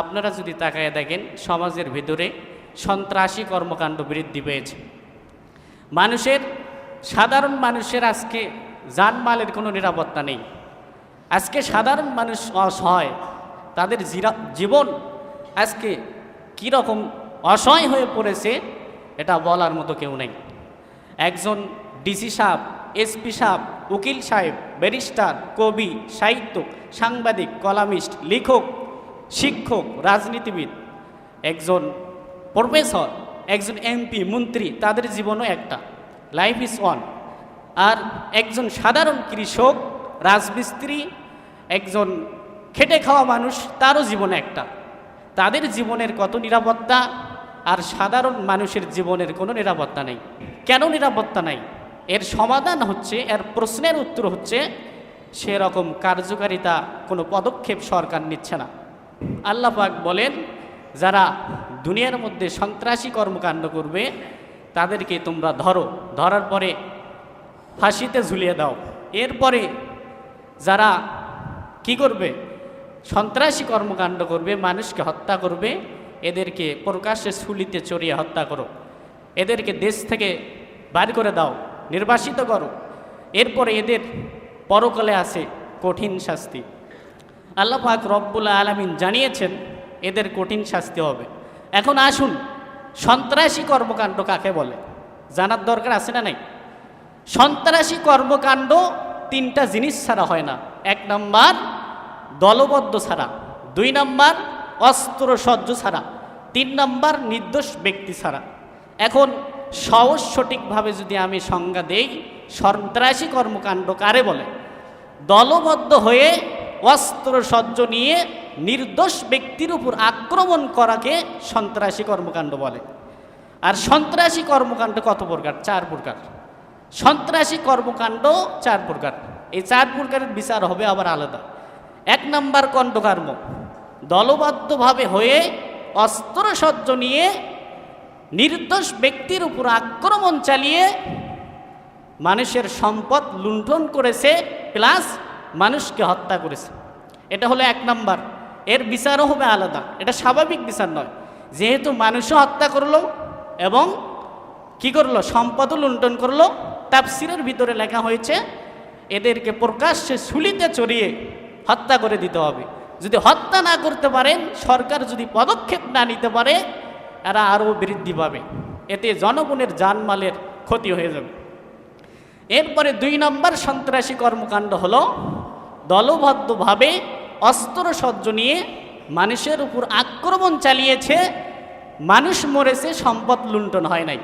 আপনারা যদি তাকায় দেখেন, সমাজের ভিতরে সন্ত্রাসী কর্মকাণ্ড বৃদ্ধি পেয়েছে। মানুষের, সাধারণ মানুষের আজকে জানমালের কোনো নিরাপত্তা নেই। আজকে সাধারণ মানুষ অসহায়, তাদের জীবন আজকে কীরকম অসহায় হয়ে পড়েছে, এটা বলার মতো কেউ নেই। একজন ডিসি সাহেব, এসপি সাহেব, উকিল সাহেব, ব্যারিস্টার, কবি সাহিত্য সাংবাদিক, কলামিস্ট, লেখক শিক্ষক, রাজনীতিবিদ, একজন প্রফেসর একজন এমপি মন্ত্রী, তাদের জীবনও একটা। লাইফ ইজ ওয়ান আর একজন সাধারণ কৃষক, রাজমিস্ত্রি, একজন খেটে খাওয়া মানুষ, তারও জীবন একটা। তাদের জীবনের কত নিরাপত্তা আর সাধারণ মানুষের জীবনের কোনো নিরাপত্তা নেই। কেন নিরাপত্তা নাই? এর সমাধান হচ্ছে, এর প্রশ্নের উত্তর হচ্ছে, সেরকম কার্যকারিতা কোনো পদক্ষেপ সরকার নিচ্ছে না। আল্লাহ পাক বলেন, যারা দুনিয়ার মধ্যে সন্ত্রাসী কর্মকাণ্ড করবে, তাদেরকে তোমরা ধরো। ধরার পরে ফাঁসিতে ঝুলিয়ে দাও। এরপরে যারা কি করবে? সন্ত্রাসী কর্মকাণ্ড করবে, মানুষকে হত্যা করবে, এদেরকে প্রকাশ্যে ছুলিতে চড়িয়ে হত্যা করো। এদেরকে দেশ থেকে বার করে দাও, নির্বাসিত করো। এরপরে এদের পরকালে আছে কঠিন শাস্তি। আল্লাহ পাক রব্বুল আলমিন জানিয়েছেন, এদের কঠিন শাস্তি হবে। এখন আসুন, সন্ত্রাসী কর্মকাণ্ড কাকে বলে? জানার দরকার আছে না নাই? সন্ত্রাসী কর্মকাণ্ড তিনটা জিনিস ছাড়া হয় না। এক নম্বর, দলবদ্ধ ছাড়া। দুই নম্বর, অস্ত্র সজ্জ ছাড়া। তিন নম্বর, নির্দোষ ব্যক্তি ছাড়া। এখন সহজ সঠিকভাবে যদি আমি সংজ্ঞা দেই, সন্ত্রাসী কর্মকাণ্ড কারে বলে? দলবদ্ধ হয়ে অস্ত্র সজ্জ নিয়ে নির্দোষ ব্যক্তির উপর আক্রমণ করাকে সন্ত্রাসী কর্মকাণ্ড বলে। আর সন্ত্রাসী কর্মকাণ্ড কত প্রকার? চার প্রকার। সন্ত্রাসী কর্মকাণ্ড চার প্রকার। এই চার প্রকারের বিচার হবে আবার আলাদা। এক নম্বর কণ্ডকর্ম। দলবদ্ধভাবে হয়ে অস্ত্রসজ্জ নিয়ে নির্দোষ ব্যক্তির উপর আক্রমণ চালিয়ে মানুষের সম্পদ লুণ্ঠন করেছে, প্লাস মানুষকে হত্যা করেছে। এটা হলো এক নাম্বার। এর বিচারও হবে আলাদা। এটা স্বাভাবিক বিচার নয়। যেহেতু মানুষও হত্যা করল এবং কি করল? সম্পদও লুণ্ঠন করল। তাফসিরের ভিতরে লেখা হয়েছে, এদেরকে প্রকাশ্যে শুলিতে চড়িয়ে হত্যা করে দিতে হবে। যদি হত্যা না করতে পারেন, সরকার যদি পদক্ষেপ না নিতে পারে, এরা আরও বৃদ্ধি পাবে। এতে জনগণের জানমালের ক্ষতি হয়ে যাবে। এরপরে দুই নম্বর সন্ত্রাসী কর্মকাণ্ড হলো, দলবদ্ধভাবে অস্ত্র সজ্জ নিয়ে মানুষের উপর আক্রমণ চালিয়েছে, মানুষ মরেছে সম্পদ লুণ্ঠন হয় নাই।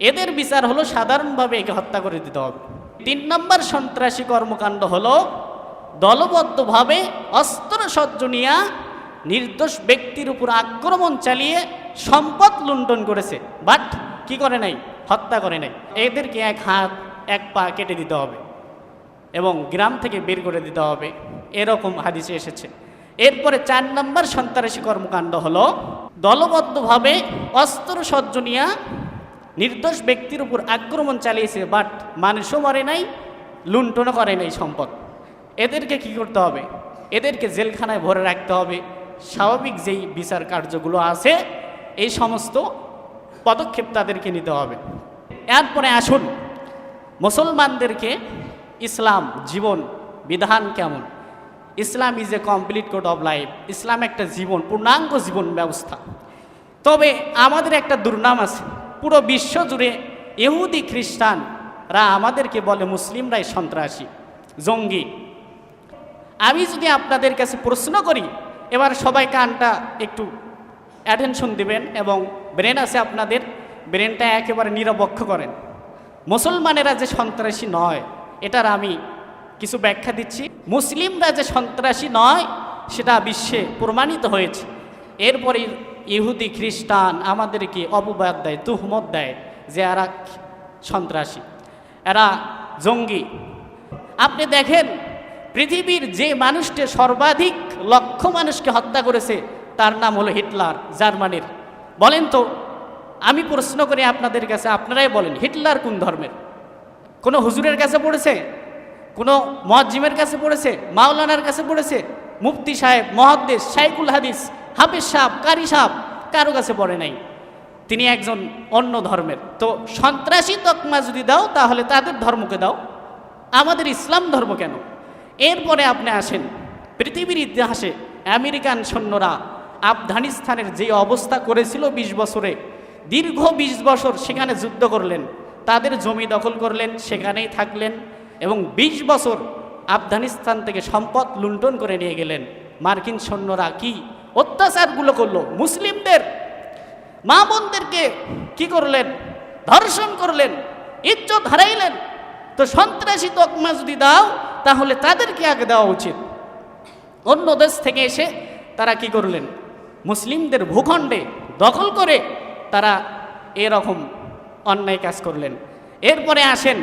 এদের বিচার হলো সাধারণভাবে একে হত্যা করে দিতে হবে। তিন নম্বর সন্ত্রাসী কর্মকাণ্ড হলো দলবদ্ধভাবে অস্ত্র সজ্জ নিয়া নির্দোষ ব্যক্তির উপর আক্রমণ চালিয়ে সম্পদ লুণ্ঠন করেছে। বাট কি করে নাই? হত্যা করে নাই। এদেরকে এক হাত, এক পা কেটে দিতে হবে। এবং গ্রাম থেকে বের করে দিতে হবে। এরকম হাদিসে এসেছে। এরপরে চার নম্বর সন্ত্রাসী কর্মকাণ্ড হলো, দলবদ্ধভাবে অস্ত্র সজ্জ নিয়া নির্দোষ ব্যক্তির উপর আক্রমণ চালিয়েছে, বাট মানুষও মরে নাই, লুণ্ঠনও করে নাই সম্পদ। এদেরকে কি করতে হবে? এদেরকে জেলখানায় ভরে রাখতে হবে। স্বাভাবিক যেই বিচার কার্যগুলো আছে, এই সমস্ত পদক্ষেপ তাদেরকে নিতে হবে। এরপরে আসুন, মুসলমানদেরকে ইসলাম, জীবন, বিধান কেমন? Islam is a complete code of life ইসলাম একটা জীবন, পূর্ণাঙ্গ জীবন ব্যবস্থা। তবে আমাদের একটা দুর্নাম আছে। পুরো বিশ্ব জুড়ে ইহুদি খ্রিস্টানরা আমাদেরকে বলে মুসলিমরাই সন্ত্রাসী, জঙ্গি। আমি যদি আপনাদের কাছে প্রশ্ন করি, এবার সবাই কানটা একটু অ্যাটেনশন দিবেন এবং ব্রেন আছে আপনাদের ব্রেনটা একেবারে নিরপেক্ষ করেন। মুসলমানেরা যে সন্ত্রাসী নয় এটার আমি কিছু ব্যাখ্যা দিচ্ছি। মুসলিমরা যে সন্ত্রাসী নয়, সেটা বিশ্বে প্রমাণিত হয়েছে। এরপরে ইহুদি, খ্রিস্টান আমাদেরকে অপবাদ দেয়, তুহমত দেয় যে এরা সন্ত্রাসী, এরা জঙ্গি। আপনি দেখেন, পৃথিবীর যে মানুষটি সর্বাধিক লক্ষ মানুষকে হত্যা করেছে, তার নাম হলো হিটলার, জার্মানির। বলেন তো, আমি প্রশ্ন করি আপনাদের কাছে, আপনারাই বলেন, হিটলার কোন ধর্মের? কোনো হুজুরের কাছে পড়েছে? কোনো মজ্জিমের কাছে পড়েছে? মাওলানার কাছে পড়েছে? মুফতি সাহেব, মহাদ্দেশ শাইকুল হাদিস, হাফিজ সাহেব, কারি সাহেব, কারও কাছে পড়ে নাই। তিনি একজন অন্য ধর্মের। তো সন্ত্রাসী তকমা যদি দাও, তাহলে তাদের ধর্মকে দাও। আমাদের ইসলাম ধর্ম কেন? এরপরে আপনি আসেন। পৃথিবীর ইতিহাসে আমেরিকান সৈন্যরা আফগানিস্তানের যে অবস্থা করেছিল ২০ বছরে, দীর্ঘ ২০ বছর সেখানে যুদ্ধ করলেন। তাদের জমি দখল করলেন, সেখানেই থাকলেন এবং ২০ বছর আফগানিস্তান থেকে সম্পদ লুণ্ঠন করে নিয়ে গেলেন। মার্কিন সৈন্যরা কি অত্যাচারগুলো করল? মুসলিমদের মা বোনদেরকে কি করলেন? ধর্ষণ করলেন, ইজ্জত হারাইলেন। তো সন্ত্রাসী তকমা যদি দাও, তাহলে তাদেরকে আগে দেওয়া উচিত। অন্য দেশ থেকে এসে তারা কি করলেন? মুসলিমদের ভূখণ্ডে দখল করে তারা এরকম অন্যায় কাজ করলেন। এরপরে আসেন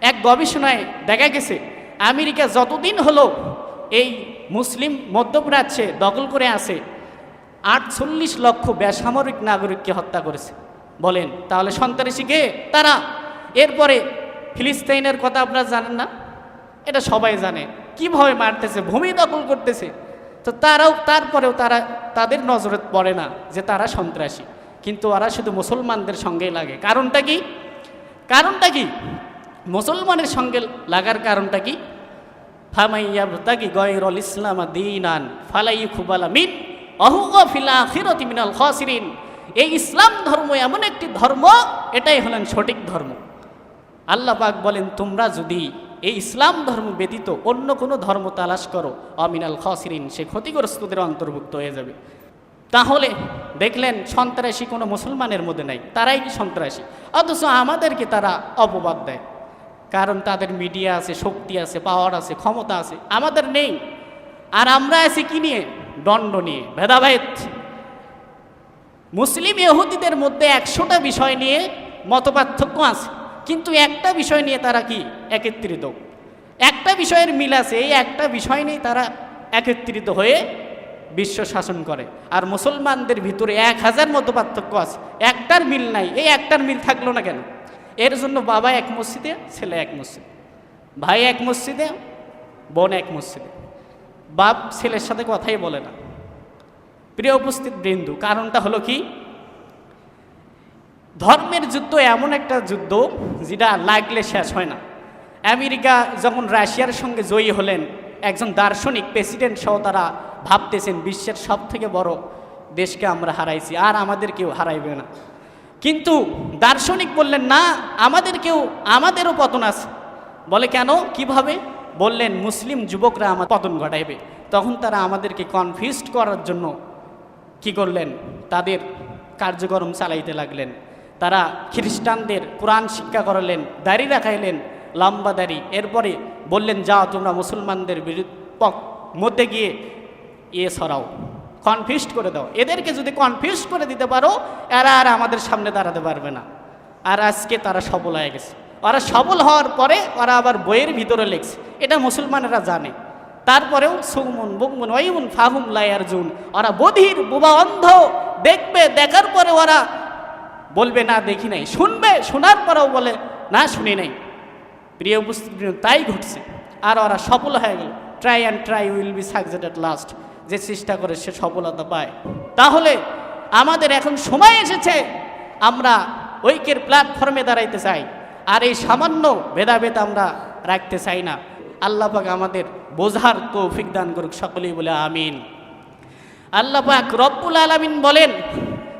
এক গবেষণায় দেখা গেছে, আমেরিকা যতদিন হলো এই মুসলিম মধ্যপ্রাচ্যে দখল করে আছে, আটচল্লিশ লক্ষ বেসামরিক নাগরিককে হত্যা করেছে। বলেন, তাহলে সন্ত্রাসী কে? তারা। এরপরে ফিলিস্তাইনের কথা আপনারা জানেন না? এটা সবাই জানে। কীভাবে মারতেছে? ভূমি দখল করতেছে। তো তারাও, তারপরেও তারা, তাদের নজরে পড়ে না যে তারা সন্ত্রাসী। কিন্তু ওরা শুধু মুসলমানদের সঙ্গেই লাগে। কারণটা কি? কারণটা কি? মুসলমানের সঙ্গে লাগার কারণটা কি? ফামাইয়াবতাগি গয়রল ইসলাম দিনান, ফালাই খুবালা মিন, অহুয়া ফিলা খিরতি মিনাল খসিরিন। এই ইসলাম ধর্ম এমন একটি ধর্ম, এটাই হলেন সঠিক ধর্ম। আল্লাহ পাক বলেন, তোমরা যদি এই ইসলাম ধর্ম ব্যতীত অন্য কোনো ধর্ম তালাশ করো, অমিনাল খসিরিন, সে ক্ষতিগ্রস্তদের অন্তর্ভুক্ত হয়ে যাবে। তাহলে দেখলেন সন্ত্রাসী কোনো মুসলমানের মধ্যে নাই, তারাই কি সন্ত্রাসী? অথচ আমাদেরকে তারা অপবাদ দেয়। কারণ তাদের মিডিয়া আছে, শক্তি আছে পাওয়ার আছে, ক্ষমতা আছে, আমাদের নেই। আর আমরা আছি কি নিয়ে? দণ্ড নিয়ে, ভেদাভেদ। মুসলিম ইহুদিদের মধ্যে একশোটা বিষয় নিয়ে মতপার্থক্য আছে। কিন্তু একটা বিষয় নিয়ে তারা কি? একত্রিত। একটা বিষয়ের মিল আছে, এই একটা বিষয় নিয়ে তারা একত্রিত হয়ে বিশ্ব শাসন করে। আর মুসলমানদের ভিতরে এক হাজার মতো পার্থক্য আছে। একটার মিল নাই, এই একটার মিল থাকল না কেন? এর জন্য বাবা এক মসজিদে, ছেলে এক মসজিদে, ভাই এক মসজিদে, বোন এক মসজিদে। বাপ ছেলের সাথে কথাই বলে না। প্রিয় উপস্থিত বৃন্দু, কারণটা হলো কি? ধর্মের যুদ্ধ এমন একটা যুদ্ধ যেটা লাগলে শেষ হয় না। আমেরিকা যখন রাশিয়ার সঙ্গে জয়ী হলেন একজন দার্শনিক প্রেসিডেন্ট সহ তারা ভাবতেছেন বিশ্বের সব থেকে বড় দেশকে আমরা হারাইছি, আর আমাদের কেউ হারাইবে না। কিন্তু দার্শনিক বললেন, না, আমাদের কেউ, আমাদেরও পতন আছে। বলে, কেন? কীভাবে? বললেন, মুসলিম যুবকরা আমার পতন ঘটাইবে। তখন তারা আমাদেরকে কনফিউজড করার জন্য কি করলেন? তাদের কার্যক্রম চালাইতে লাগলেন। তারা খ্রিস্টানদের কোরআন শিক্ষা করালেন, দাড়ি রাখাইলেন লম্বা দাড়ি এরপরে বললেন যা তোমরা মুসলমানদের বিরুদ্ধ মধ্যে গিয়ে ইয়ে সরাও কনফিউস্ট করে দাও। এদেরকে যদি কনফিউজ করে দিতে পারো, এরা আর আমাদের সামনে দাঁড়াতে পারবে না। আর আজকে তারা সফল হয়ে গেছে। ওরা সফল হওয়ার পরে ওরা আবার বইয়ের ভিতরে লেখছে। এটা মুসলমানেরা জানে। তারপরেও সুমুন বুকমুন ওইমুন ফাহুম লায়ার জুন ওরা বধির, বুবা অন্ধ, দেখবে, দেখার পরে ওরা বলবে, না, দেখি নাই। শুনবে, শোনার পরেও বলে, না, শুনি নাই। প্রিয় উপস্থিতি তাই ঘটছে। আর ওরা সফল হয়ে গেল। Try and try will be succeed at last যে চেষ্টা করে সে সফলতা পায়। তাহলে আমাদের এখন সময় এসেছে। আমরা ঐক্যের প্ল্যাটফর্মে দাঁড়াইতে চাই। আর এই সামান্য ভেদাভেদ আমরা রাখতে চাই না। আল্লাহ পাক আমাদের বোঝার তৌফিক দান করুক সকলেই বলে আমিন। আল্লাহ পাক রব্বুল আলামিন বলেন,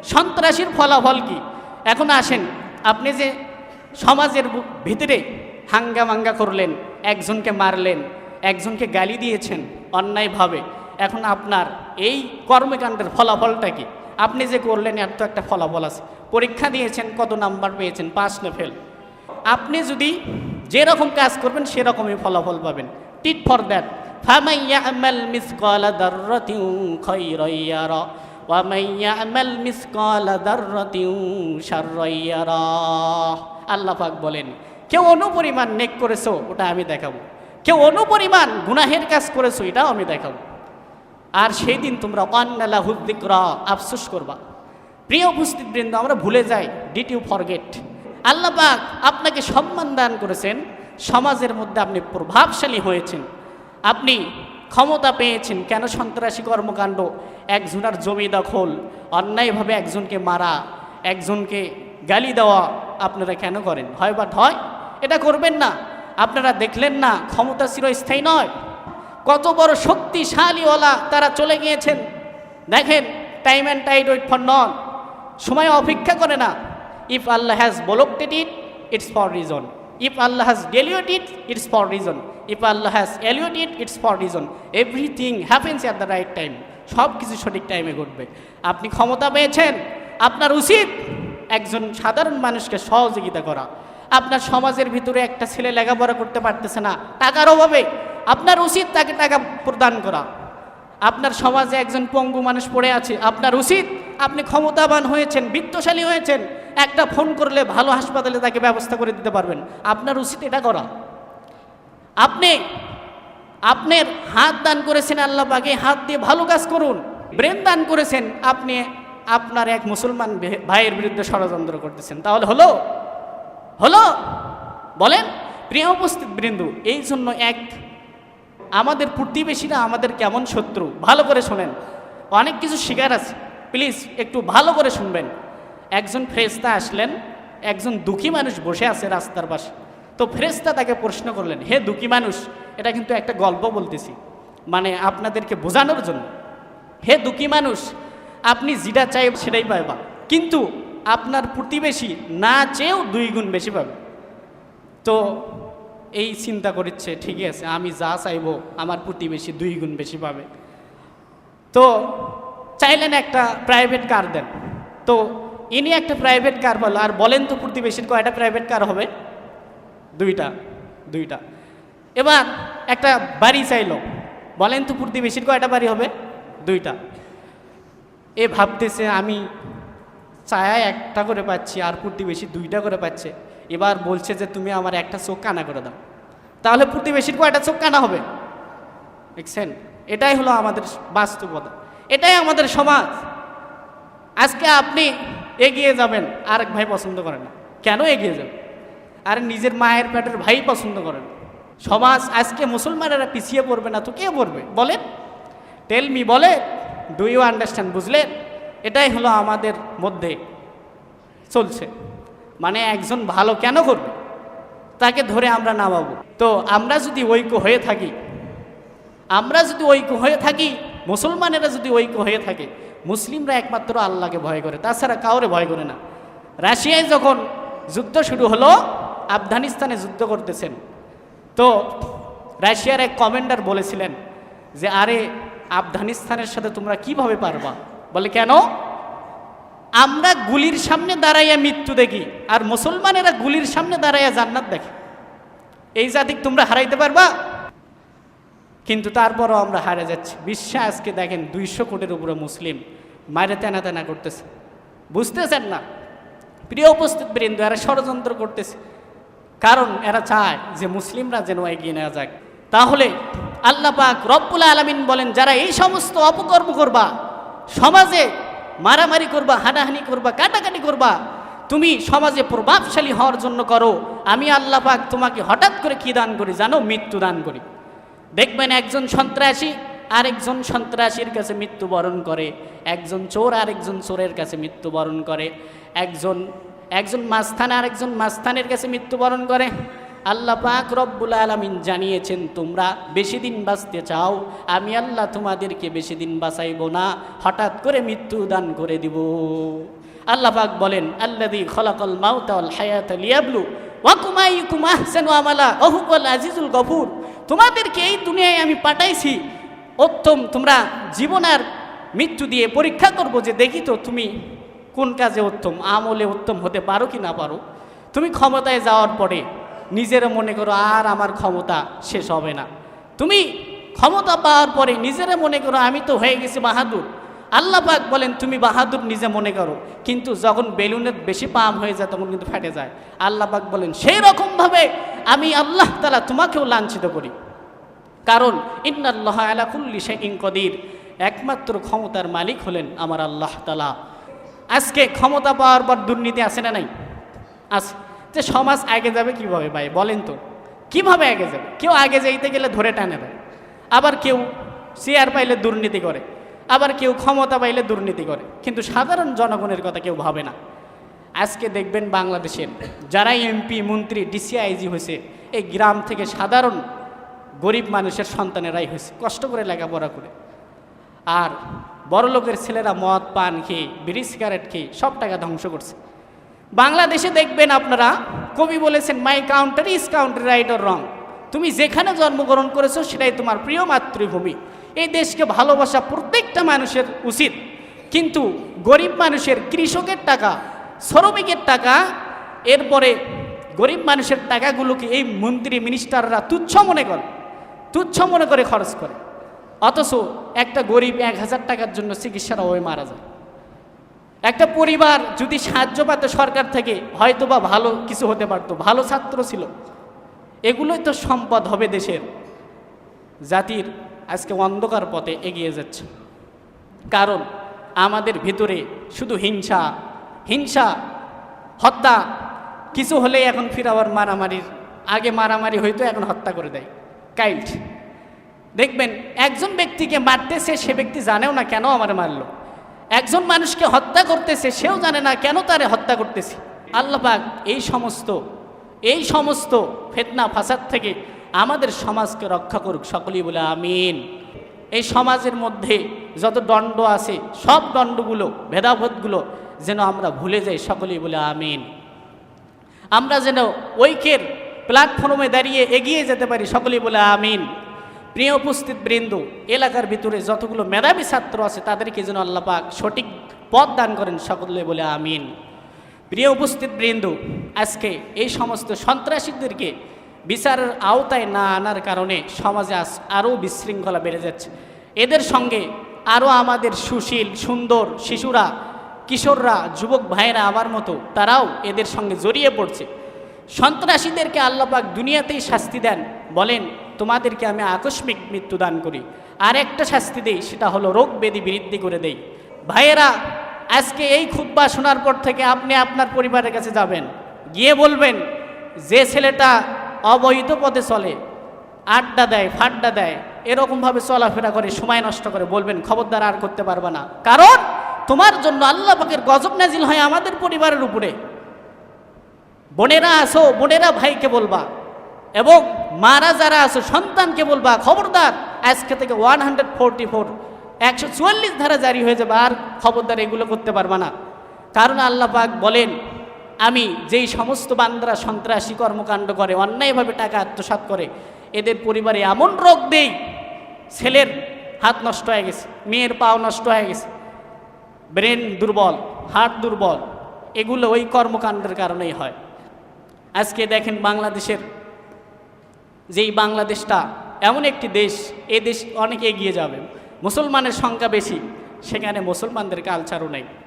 সন্ত্রাসীর ফলাফল কি? এখন আসেন, আপনি যে সমাজের ভিতরে হাঙ্গা মাঙ্গা করলেন একজনকে মারলেন একজনকে গালি দিয়েছেন অন্যায়ভাবে এখন আপনার এই কর্মকাণ্ডের ফলাফলটা কি আপনি যে করলেন এর তো একটা ফলাফল আছে পরীক্ষা দিয়েছেন কত নাম্বার পেয়েছেন পাস না ফেল আপনি যদি যেরকম কাজ করবেন সেরকমই ফলাফল পাবেন টিট ফর দ্যাট فمن يعمل مثقال ذرة خيرا يرى ومن يعمل مثقال ذرة شرا يرى আল্লাহ পাক বলেন কেউ অনুপরিমাণ নেক করেছ, ওটা আমি দেখাবো। কেউ অনুপরিমাণ গুনাহের কাজ করেছ, এটাও আমি দেখাবো। আর সেই দিন তোমরা অন্নালা হুদ্দিকরা আফসোস করবা। প্রিয় উপস্থিত বৃন্দ আমরা ভুলে যাই ডিট ইউ ফরগেট আল্লাহ পাক আপনাকে সম্মান দান করেছেন, সমাজের মধ্যে আপনি প্রভাবশালী হয়েছেন। আপনি ক্ষমতা পেয়েছেন, কেন সন্ত্রাসী কর্মকাণ্ড? একজনের জমি দখল, অন্যায়ভাবে একজনকে মারা, একজনকে গালি দেওয়া, আপনারা কেন করেন? হয় বা হয় এটা করবেন না। আপনারা দেখলেন না, ক্ষমতা চিরস্থায়ী নয়। কত বড় শক্তিশালীওয়ালা তারা চলে গিয়েছেন। দেখেন time and tide wait for none সময় অপেক্ষা করে না। If Allah has blocked it it's for reason if Allah has delayed it it's for reason if Allah has allowed it it's for reason everything happens at the right time সব কিছু সঠিক টাইমে ঘটবে। আপনি ক্ষমতা পেয়েছেন, আপনার উচিত একজন সাধারণ মানুষকে সহযোগিতা করা। আপনার সমাজের ভিতরে একটা ছেলে লেখাপড়া করতে পারতেছে না। টাকার অভাবে আপনার উচিত তাকে টাকা প্রদান করা। আপনার সমাজে একজন পঙ্গু মানুষ পড়ে আছে, আপনার উচিত আপনি ক্ষমতাবান হয়েছেন, বিত্তশালী হয়েছেন, একটা ফোন করলে ভালো হাসপাতালে তাকে ব্যবস্থা করে দিতে পারবেন। আপনার উচিত এটা করা। আপনি, আপনার হাত দান করেছেন আল্লাহ পাকে, হাত দিয়ে ভালো কাজ করুন, ব্রেন দান করেছেন, আপনি আপনার এক মুসলমান ভাইয়ের বিরুদ্ধে ষড়যন্ত্র করতেছেন। তাহলে হলো হলো, বলেন, প্রিয় উপস্থিত বৃন্দু, এই জন্য এক, আমাদের প্রতিবেশীরা আমাদের কেমন শত্রু? ভালো করে শোনেন। অনেক কিছু শিকার আছে। প্লিজ, একটু ভালো করে শুনবেন। একজন ফ্রেস্তা আসলেন, একজন দুঃখী মানুষ বসে আছে রাস্তার পাশে। তো ফ্রেস্তা তাকে প্রশ্ন করলেন, হে দুঃখী মানুষ, এটা কিন্তু একটা গল্প বলতেছি। মানে আপনাদেরকে বোঝানোর জন্য। হে দুঃখী মানুষ, আপনি যেটা চাই সেটাই পাইবা। কিন্তু আপনার প্রতিবেশী না চেয়েও দুই গুণ বেশি পাবে। তো এই চিন্তা করছে ঠিকই আছে, আমি যা চাইব, আমার প্রতিবেশী দুই গুণ বেশি পাবে। তো চাইলেন একটা প্রাইভেট কার দেন। তো ইনি একটা প্রাইভেট কার বলো, আর বলেন তো প্রতিবেশীর কয়টা প্রাইভেট কার হবে? দুইটা দুইটা। এবার একটা বাড়ি চাইলো, বলেন তো প্রতিবেশীর কয়টা বাড়ি হবে? দুইটা। এ ভাবতেছে, আমি চায়া একটা করে পাচ্ছি, আর প্রতিবেশী দুইটা করে পাচ্ছে। এবার বলছে যে, তুমি আমার একটা চোখ কানা করে দাও। তাহলে প্রতিবেশীর কয়টা চোখ কানা হবে? দেখছেন? এটাই হলো আমাদের বাস্তবতা। এটাই আমাদের সমাজ। আজকে আপনি এগিয়ে যাবেন, আরেক ভাই পছন্দ করেন না। কেন এগিয়ে যাবেন? আর নিজের মায়ের পেটের ভাই পছন্দ করেন। সমাজ আজকে মুসলমানেরা পিছিয়ে পড়বে না তো কে পড়বে? বলেন। টেল মি বলে ডু ইউ আন্ডারস্ট্যান্ড বুঝলেন? এটাই হলো আমাদের মধ্যে চলছে। মানে একজন ভালো কেন করবে? তাকে ধরে আমরা নামাবো। তো আমরা যদি ঐক্য হয়ে থাকি, আমরা যদি ঐক্য হয়ে থাকি, মুসলমানেরা যদি ঐক্য হয়ে থাকে, মুসলিমরা একমাত্র আল্লাহকে ভয় করে, তাছাড়া কাউরে ভয় করে না। রাশিয়ায় যখন যুদ্ধ শুরু হলো, আফগানিস্তানে যুদ্ধ করতেছেন। তো রাশিয়ার এক কমান্ডার বলেছিলেন যে, আরে, আফগানিস্তানের সাথে তোমরা কীভাবে পারবা? বলে, কেন? আমরা গুলির সামনে দাঁড়াইয়া মৃত্যু দেখি, আর মুসলমানেরা গুলির সামনে দাঁড়াইয়া জান্নাত দেখে। এই জাতিক তোমরা হারাইতে পারবা? কিন্তু তারপরও আমরা হারে যাচ্ছি। বিশ্বে আজকে দেখেন দুইশো কোটির উপরে মুসলিম মায়ের তেনা তেনা করতেছে। বুঝতেছেন না? প্রিয় উপস্থিত বৃন্দ, এরা ষড়যন্ত্র করতেছে। কারণ এরা চায় যে মুসলিমরা যেন এগিয়ে নেওয়া যাক। তাহলে আল্লাহ পাক রব্বুল আলমিন বলেন, যারা এই সমস্ত অপকর্ম করবা সমাজে মারামারি করবা, হানাহানি করবা, কাটাকাটি করবা, তুমি সমাজে প্রভাবশালী হওয়ার জন্য করো। আমি আল্লাহ পাক তোমাকে হঠাৎ করে কি দান করি জানো? মৃত্যু দান করি। দেখবেন একজন সন্ত্রাসী আরেকজন সন্ত্রাসীর কাছে মৃত্যুবরণ করে। একজন চোর আরেকজন চোরের কাছে মৃত্যুবরণ করে। একজন একজন মাস্থান আরেকজন মাস্থানের কাছে মৃত্যুবরণ করে। আল্লাহ পাক রব্বুল আলমিন জানিয়েছেন, তোমরা বেশি দিন বাঁচতে চাও, আমি আল্লাহ তোমাদেরকে বেশি দিন বাঁচাইব না, হঠাৎ করে মৃত্যু দান করে দিব। আল্লাহ পাক বলেন আল্লাদি খলাকল মাউতাল হায়াত লিয়াবলু ওয়াকুমাইকুম আহসানু আমালা আজিজুল গফুর, তোমাদেরকে এই দুনিয়ায় আমি পাঠাইছি। উত্তম, তোমরা জীবন আর মৃত্যু দিয়ে পরীক্ষা করব যে দেখি তো তুমি কোন কাজে উত্তম, আমলে উত্তম হতে পারো কি না পারো। তুমি ক্ষমতায় যাওয়ার পরে নিজের মনে করো আর আমার ক্ষমতা শেষ হবে না। তুমি ক্ষমতা পাওয়ার পরে নিজেরা মনে করো, আমি তো হয়ে গেছি বাহাদুর। আল্লাহ পাক বলেন, তুমি বাহাদুর নিজে মনে করো। কিন্তু যখন বেলুনের বেশি পাম হয়ে যায়, তখন কিন্তু ফেটে যায়। আল্লাহ পাক বলেন, সেই রকমভাবে আমি আল্লাহ তালা তোমাকেও লাঞ্ছিত করি। কারণ, ইন্নাল্লাহ আলা সে শাইইন কদির। একমাত্র ক্ষমতার মালিক হলেন আমার আল্লাহ তালা আজকে ক্ষমতা পাওয়ার পর দুর্নীতি আছে না নাই? আছে। যে সমাজ আগে যাবে কীভাবে ভাই? বলেন তো। কীভাবে আগে যাবে? কেউ আগে যাইতে গেলে ধরে টানে দেয় আবার কেউ চেয়ার পাইলে দুর্নীতি করে। আবার কেউ ক্ষমতা পাইলে দুর্নীতি করে। কিন্তু সাধারণ জনগণের কথা কেউ ভাবে না। আজকে দেখবেন বাংলাদেশের যারা এমপি মন্ত্রী ডিসিআইজি হয়েছে, এই গ্রাম থেকে সাধারণ গরিব মানুষের সন্তানেরাই হয়েছে। কষ্ট করে লেখাপড়া করে। আর বড় লোকের ছেলেরা মদ, পান খেয়ে, বিড়ি সিগারেট খেয়ে সব টাকা ধ্বংস করছে। বাংলাদেশে দেখবেন আপনারা, কবি বলেছেন my counter is counter right or wrong তুমি যেখানে জন্মগ্রহণ করেছ, সেটাই তোমার প্রিয় মাতৃভূমি। এই দেশকে ভালোবাসা প্রত্যেকটা মানুষের উচিত। কিন্তু গরিব মানুষের, কৃষকের টাকা, শ্রমিকের টাকা, এরপরে গরিব মানুষের টাকাগুলোকে এই মন্ত্রী মিনিস্টাররা তুচ্ছ মনে করে। তুচ্ছ মনে করে খরচ করে। অথচ একটা গরিব এক হাজার টাকার জন্য চিকিৎসার অভাবে মারা যায়। একটা পরিবার যদি সাহায্য পাত সরকার থেকে হয়তো বা ভালো কিছু হতে পারতো, ভালো ছাত্র ছিল। এগুলোই তো সম্পদ হবে দেশের। জাতির আজকে অন্ধকার পথে এগিয়ে যাচ্ছে। কারণ আমাদের ভিতরে শুধু হিংসা হিংসা, হত্যা, কিছু হলেই এখন ফির আবার মারামারির, আগে মারামারি হইতো, এখন হত্যা করে দেয়। কাইল্ড দেখবেন, একজন ব্যক্তিকে মারতেছে, সে ব্যক্তি জানেও না কেন আমার মারলো। একজন মানুষকে হত্যা করতেছে, সেও জানে না কেন তারে হত্যা করতেছে। আল্লাপাক এই সমস্ত এই সমস্ত ফেতনা, ফাসাদ থেকে আমাদের সমাজকে রক্ষা করুক সকলেই বলে আমিন। এই সমাজের মধ্যে যত দণ্ড আছে, সব দণ্ডগুলো, ভেদাভেদগুলো যেন আমরা ভুলে যাই, সকলেই বলে আমিন। আমরা যেন ঐক্যের প্ল্যাটফর্মে দাঁড়িয়ে এগিয়ে যেতে পারি, সকলেই বলে আমিন। প্রিয় উপস্থিত বৃন্দ, এলাকার ভিতরে যতগুলো মেধাবী ছাত্র আছে, তাদেরকে যেন আল্লাপাক সঠিক পথ দান করেন সকলে বলে আমিন। প্রিয় উপস্থিত বৃন্দ, আজকে এই সমস্ত সন্ত্রাসীদেরকে বিচারের আওতায় না আনার কারণে সমাজে আরও বিশৃঙ্খলা বেড়ে যাচ্ছে। এদের সঙ্গে আরও আমাদের সুশীল, সুন্দর শিশুরা, কিশোররা, যুবক ভাইয়েরা আমার মতো, তারাও এদের সঙ্গে জড়িয়ে পড়ছে। সন্ত্রাসীদেরকে আল্লাপাক দুনিয়াতেই শাস্তি দেন, বলেন তোমাদেরকে আমি আকস্মিক মৃত্যু দান করি। আর একটা শাস্তি দেই, সেটা হলো রোগ ব্যাধি বৃদ্ধি করে দেই। ভাইয়েরা, আজকে এই খুদ্া শোনার পর থেকে আপনি আপনার পরিবারের কাছে যাবেন। গিয়ে বলবেন, যে ছেলেটা অবৈধ পথে চলে, আড্ডা দেয়, ফাড্ডা দেয়, এরকমভাবে চলাফেরা করে, সময় নষ্ট করে, বলবেন, খবরদার আর করতে পারবে না। কারণ তোমার জন্য আল্লাহ পাকের গজব নাজিল হয় আমাদের পরিবারের উপরে। বোনেরা আসো, বোনেরা ভাইকে বলবা এবং মারা যারা আছো, সন্তানকে বলবা, খবরদার, আজকে থেকে ওয়ান হান্ড্রেড ফোরটি ফোর একশো চুয়াল্লিশ ধারা জারি হয়ে যাবে, আর খবরদার এগুলো করতে পারবা না। কারণ আল্লাহ পাক বলেন, আমি যেই সমস্ত বান্দারা সন্ত্রাসী কর্মকাণ্ড করে, অন্যায়ভাবে টাকা আত্মসাৎ করে, এদের পরিবারে এমন রোগ দেই, ছেলের হাত নষ্ট হয়ে গেছে, মেয়ের পাও নষ্ট হয়ে গেছে, ব্রেন দুর্বল, হার্ট দুর্বল, এগুলো ওই কর্মকাণ্ডের কারণেই হয়। আজকে দেখেন বাংলাদেশের যেই বাংলাদেশটা এমন একটি দেশ, এ দেশ অনেক এগিয়ে যাবে। মুসলমানের সংখ্যা বেশি, সেখানে মুসলমানদের কালচারও নেই।